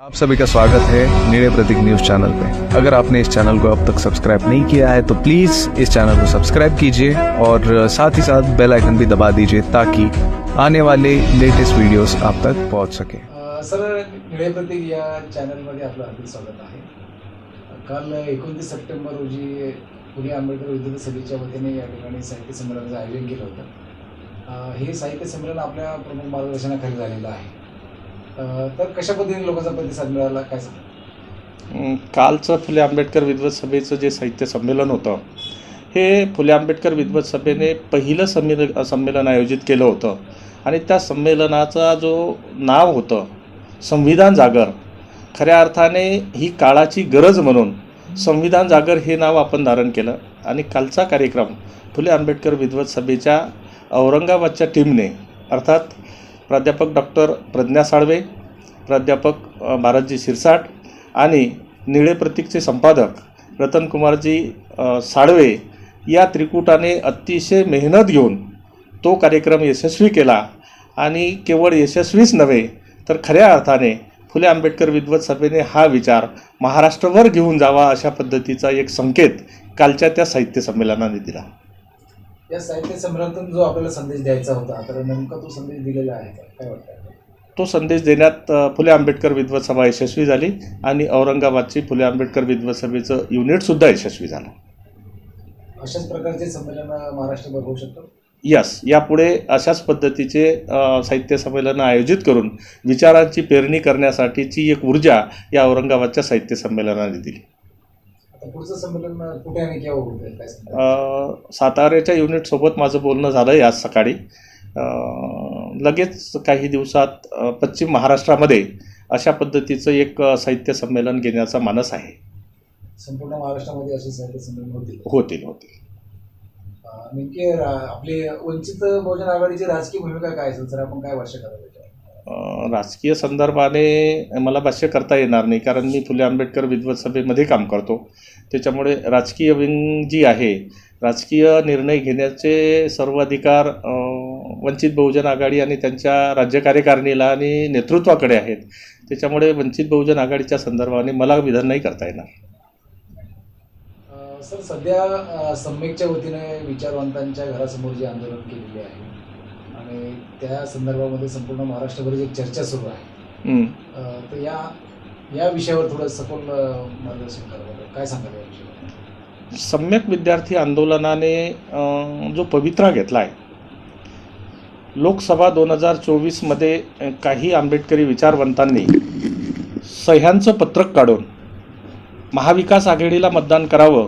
आप सभी का स्वागत है नीले प्रतीक न्यूज चैनल पे। अगर आपने इस चैनल को अब तक सब्सक्राइब नहीं किया है तो प्लीज इस चैनल को सब्सक्राइब कीजिए और साथ ही साथ बेल आइकन भी दबा दीजिए ताकि आने वाले लेटेस्ट वीडियोस आप तक पहुंच सके। सर निळे प्रतीक या चॅनलमध्ये आपलं हार्दिक स्वागत आहे. काल एकोणतीस सप्टेंबर रोजी पुणे आंबेडकर विद्यार्थी सभेच्या वतीने या ठिकाणी साहित्य संमेलनाचं आयोजन केलं होतं. हे साहित्य संमेलन आपल्या प्रमुख मार्गदर्शनाखाली झालेलं आहे. तर कशा पद्धतीने लोकांचा प्रतिसाद मिळाला? काय कालचं फुले आंबेडकर विद्वत सभेचं जे साहित्य संमेलन होतं हे फुले आंबेडकर विद्वत सभेने पहिलं संमेलन संमेलन आयोजित केलं होतं. आणि त्या संमेलनाचा जो नाव होतं संविधान जागर खऱ्या अर्थाने ही काळाची गरज म्हणून संविधान जागर हे नाव आपण धारण केलं. आणि कालचा कार्यक्रम फुले आंबेडकर विद्वत सभेच्या औरंगाबादच्या टीमने अर्थात प्राध्यापक डॉक्टर प्रज्ञा साळवे प्राध्यापक भारतजी शिरसाट आणि निळे प्रतीकचे संपादक रतनकुमारजी साळवे या त्रिकुटाने अतिशय मेहनत घेऊन तो कार्यक्रम यशस्वी केला. आणि केवळ यशस्वीच नव्हे तर खऱ्या अर्थाने फुले आंबेडकर विद्वत सभेने हा विचार महाराष्ट्रभर घेऊन जावा अशा पद्धतीचा एक संकेत कालच्या त्या साहित्य संमेलनाने दिला. या साहित्य संमेलनातून जो आपल्याला संदेश द्यायचा होता तर नेमका तो संदेश दिलेला आहे का? काय वाटतं तो संदेश देण्यात फुले आंबेडकर विद्वत सभा यशस्वी झाली आणि औरंगाबादची फुले आंबेडकर विद्वत सभेचं युनिटसुद्धा यशस्वी झालं. अशाच प्रकारचे संमेलन महाराष्ट्रभर होऊ शकतं? यस यापुढे अशाच पद्धतीचे साहित्य संमेलनं आयोजित करून विचारांची पेरणी करण्यासाठीची एक ऊर्जा या औरंगाबादच्या साहित्य संमेलनाने दिली. पुढचं संमेलन कुठे आणि केव्हा साताऱ्याच्या युनिटसोबत माझं बोलणं झालं आहे आज सकाळी. लगेच काही दिवसात पश्चिम महाराष्ट्रामध्ये अशा पद्धतीचं एक साहित्य संमेलन घेण्याचा मानस आहे. संपूर्ण महाराष्ट्रामध्ये असे साहित्य संमेलन होतील. होतील होतील. नेमके आपली वंचित बहुजन आघाडीची राजकीय भूमिका काय असेल सर आपण काय भाष्य करायला राजकीय संदर्भाने मला भाष्य करता येणार नाही कारण मी फुले आंबेडकर विद्वत सभेमध्ये काम करतो. त्याच्यामुळे राजकीय विंग जी आहे राजकीय निर्णय घेण्याचे सर्व अधिकार वंचित बहुजन आघाडी आणि त्यांच्या राज्य कार्यकारिणीला आणि नेतृत्वाकडे आहेत. त्याच्यामुळे वंचित बहुजन आघाडीच्या संदर्भाने मला विधान नाही करता येणार. सर सध्या अं, सम्यकच्या वतीने विचारवंतांच्या घरासमोर जे आंदोलन केलेले आहे आणि त्या संदर्भामध्ये संपूर्ण महाराष्ट्रभर एक चर्चा सुरू आहे. हं. तर या या विषयावर थोडं सखोल मार्गदर्शन करावं काय सांगाल या विषयावर? सम्यक विद्यार्थी आंदोलनाने जो पवित्रा घेतला आहे लोकसभा दोन हजार चोवीसमध्ये काही आंबेडकरी विचारवंतांनी सह्यांचं पत्रक काढून महाविकास आघाडीला मतदान करावं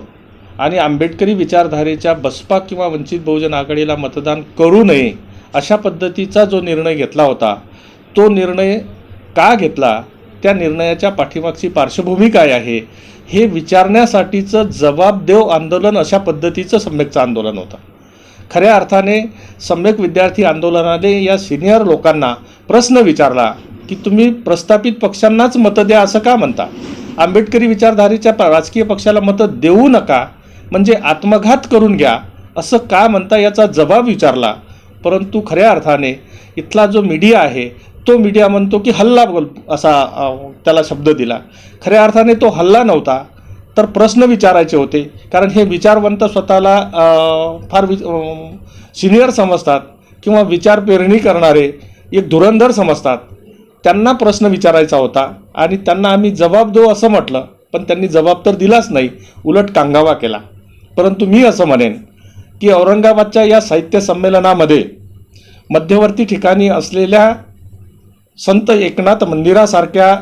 आणि आंबेडकरी विचारधारेच्या बसपा किंवा वंचित बहुजन आघाडीला मतदान करू नये अशा पद्धतीचा जो निर्णय घेतला होता तो निर्णय का घेतला? त्या निर्णयाच्या पाठीमागची पार्श्वभूमी काय आहे? हे विचारण्यासाठीचं जबाबदेव आंदोलन अशा पद्धतीचं सम्यकचं आंदोलन होतं. खऱ्या अर्थाने सम्यक विद्यार्थी आंदोलनाने या सिनियर लोकांना प्रश्न विचारला की तुम्ही प्रस्थापित पक्षांनाच मतं द्या असं का म्हणता? आंबेडकरी विचारधारेच्या राजकीय पक्षाला मतं देऊ नका म्हणजे आत्मघात करून घ्या असं का म्हणता याचा जबाब विचारला? परंतु खऱ्या अर्थाने इथला जो मीडिया आहे तो मीडिया म्हणतो की हल्ला बोल असा त्याला शब्द दिला. खऱ्या अर्थाने तो हल्ला नव्हता तर प्रश्न विचारायचे होते. कारण हे विचारवंत स्वतःला फार वि सिनियर समजतात किंवा विचार पेरणी करणारे एक धुरंधर समजतात. त्यांना प्रश्न विचारायचा होता आणि त्यांना आम्ही जबाब देऊ असं म्हटलं पण त्यांनी जबाब तर दिलाच नाही उलट कांगावा केला. परंतु मी असं म्हणेन की औरंगाबादच्या या साहित्य संमेलनामध्ये मध्यवर्ती ठिकाणी असलेल्या संत एकनाथ मंदिरासारख्या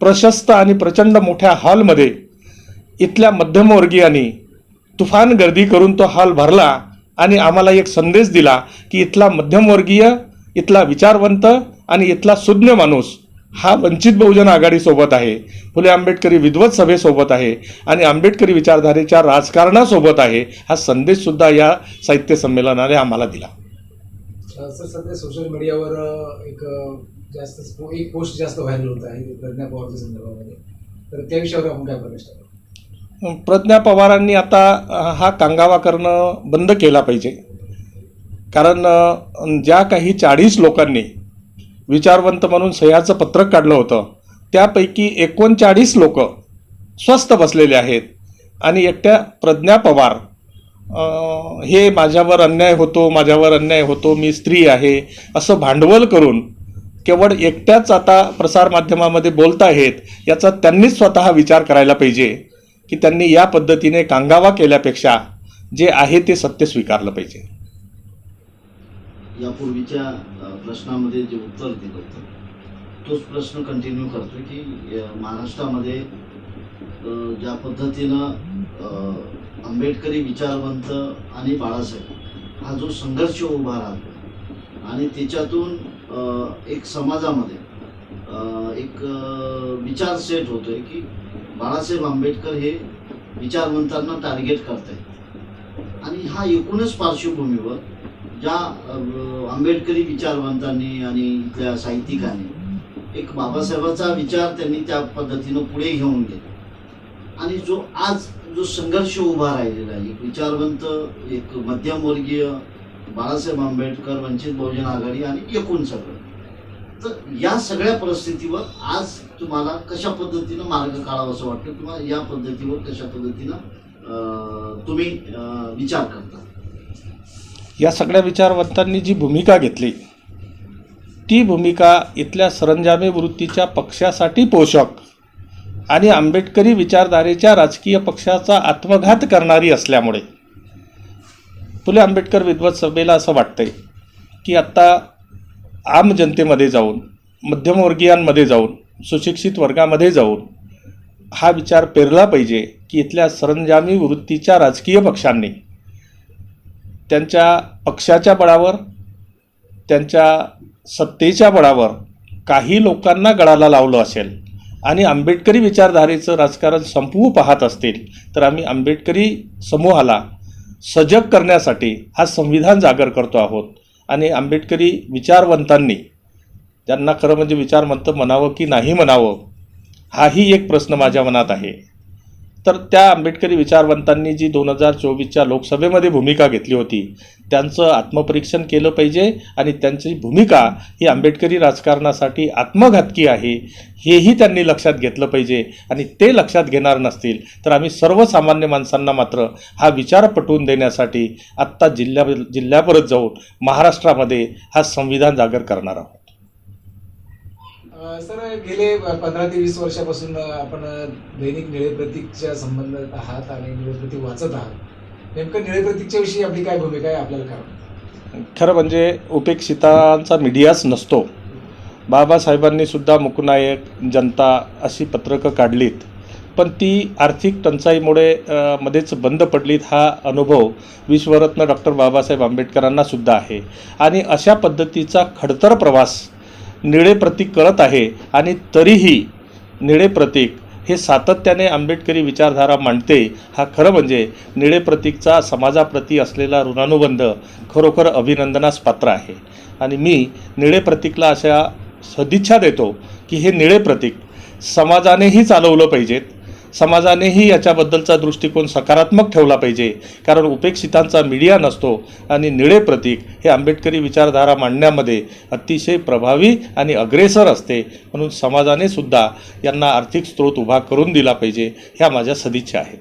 प्रशस्त आणि प्रचंड मोठ्या हॉलमध्ये इथल्या मध्यमवर्गीयांनी तुफान गर्दी करून तो हॉल भरला आणि आम्हाला एक संदेश दिला की इथला मध्यमवर्गीय इथला विचारवंत आणि इथला सुज्ञ माणूस हा वंचित बहुजन आघाडीसोबत आहे. फुले आंबेडकरी विद्वत सभेसोबत आहे आणि आंबेडकरी विचारधारेच्या राजकारणासोबत आहे हा संदेशसुद्धा या साहित्य संमेलनाने आम्हाला दिला. सर सध्या सोशल मीडियावर एक जास्त एक पोस्ट जास्त व्हायरल होत आहे प्रज्ञा पवारच्या संदर्भामध्ये. तर त्या विषयावर आपण काय टाकू? प्रज्ञा पवारांनी आता हा कांगावा करणं बंद केला पाहिजे. कारण ज्या काही चाळीस लोकांनी विचारवंत म्हणून सह्याचं पत्रक काढलं होतं. त्यापैकी एकोणचाळीस लोक स्वस्थ बसलेले आहेत आणि एकट्या प्रज्ञा पवार. हे माझ्यावर अन्याय होतो माझ्यावर अन्याय होतो मी स्त्री आहे असं भांडवल करून केवळ एकट्याच आता प्रसारमाध्यमामध्ये बोलत आहेत याचा त्यांनीच स्वतः विचार करायला पाहिजे की त्यांनी या पद्धतीने कांगावा केल्यापेक्षा जे आहे ते सत्य स्वीकारलं पाहिजे. यापूर्वीच्या प्रश्नामध्ये जे उत्तर दिलं होतं तोच प्रश्न कंटिन्यू करतो की महाराष्ट्रामध्ये ज्या पद्धतीनं आंबेडकरी विचारवंत आणि बाळासाहेब हा जो संघर्ष उभा राहतो आणि त्याच्यातून एक समाजामध्ये एक विचार सेट होतोय की बाळासाहेब आंबेडकर हे विचारवंतांना टार्गेट करत आहेत आणि हा एकूणच पार्श्वभूमीवर ज्या आंबेडकरी विचारवंतांनी आणि इथल्या साहित्यिकांनी एक बाबासाहेबाचा विचार त्यांनी त्या पद्धतीनं पुढे घेऊन गेला. आणि जो आज जो संघर्ष उभा राहिलेला आहे एक विचारवंत एक मध्यमवर्गीय बाळासाहेब आंबेडकर वंचित बहुजन आघाडी आणि एकूण सगळं. तर या सगळ्या परिस्थितीवर आज तुम्हाला कशा पद्धतीनं मार्ग काढावा असं वाटतं? किंवा या पद्धतीवर कशा पद्धतीनं तुम्ही विचार करता? या सगळ्या विचारवंतांनी जी भूमिका घेतली ती भूमिका इथल्या सरंजामी वृत्तीच्या पक्षासाठी पोषक आणि आंबेडकरी विचारधारेच्या राजकीय पक्षाचा आत्मघात करणारी असल्यामुळे. फुले आंबेडकर विद्वत सभेला असं वाटतंय की आत्ता आम जनतेमध्ये जाऊन मध्यमवर्गीयांमध्ये जाऊन सुशिक्षित वर्गामध्ये जाऊन हा विचार पेरला पाहिजे की इथल्या सरंजामी वृत्तीच्या राजकीय पक्षांनी त्यांच्या पक्षाच्या बळावर त्यांच्या सत्तेच्या बळावर काही लोकांना गळाला लावलं असेल. आणि आंबेडकरी विचारधारेचं राजकारण संपवू पाहत असतील तर आम्ही आंबेडकरी समूहाला सजग करण्यासाठी हा संविधान जागर करतो आहोत. आणि आंबेडकरी विचारवंतांनी त्यांना खरं म्हणजे विचारवंत म्हणावं की नाही म्हणावं हाही एक प्रश्न माझ्या मनात आहे. तर त्या आंबेडकरी विचारवंतांनी जी दोन हजार चोवीसच्या लोकसभेमध्ये भूमिका घेतली होती त्यांचं आत्मपरीक्षण केलं पाहिजे आणि त्यांची भूमिका ही आंबेडकरी राजकारणासाठी आत्मघातकी आहे हेही त्यांनी लक्षात घेतलं पाहिजे. आणि ते लक्षात घेणार नसतील तर आम्ही सर्वसामान्य माणसांना मात्र हा विचार पटवून देण्यासाठी आत्ता जिल्ह्या जिल्ह्यापरत जाऊन महाराष्ट्रामध्ये हा संविधान जागर करणार आहोत. सर गेले पंधरा ते वीस वर्षापासून आपण दैनिक निळे प्रतीकच्या संबंधात आहात आणि निळे प्रतीक वाचत आहात. नेमकं निळे प्रतीकच्या विषयी आपली काय भूमिका आहे आपल्याला काय खरं म्हणजे उपेक्षितांचा मीडियाच नसतो. बाबासाहेबांनी सुद्धा मुकनायक जनता अशी पत्रकं काढलीत. पण ती आर्थिक टंचाईमुळे मध्येच बंद पडलीत हा अनुभव विश्वरत्न डॉक्टर बाबासाहेब आंबेडकरांना सुद्धा आहे. आणि अशा पद्धतीचा खडतर प्रवास निळे प्रतीक करत आहे आणि तरीही निळे प्रतीक हे सातत्याने आंबेडकरी विचारधारा मांडते. हा खरं म्हणजे निळे प्रतीकचा समाजाप्रती असलेला ऋणानुबंध खरोखर अभिनंदनास पात्र आहे. आणि मी निळे प्रतीकला अशा सदिच्छा देतो की हे निळे प्रतीक समाजानेही चालवलं पाहिजेत. समाजानेही याच्याबद्दलचा दृष्टिकोन सकारात्मक ठेवला पाहिजे. कारण उपेक्षितांचा मीडिया नसतो आणि निळे प्रतीक हे आंबेडकरी विचारधारा मांडण्यामध्ये अतिशय प्रभावी आणि अग्रेसर असते. म्हणून समाजाने सुद्धा यांना आर्थिक स्रोत उभा करून दिला पाहिजे ह्या माझ्या सदिच्छा आहेत.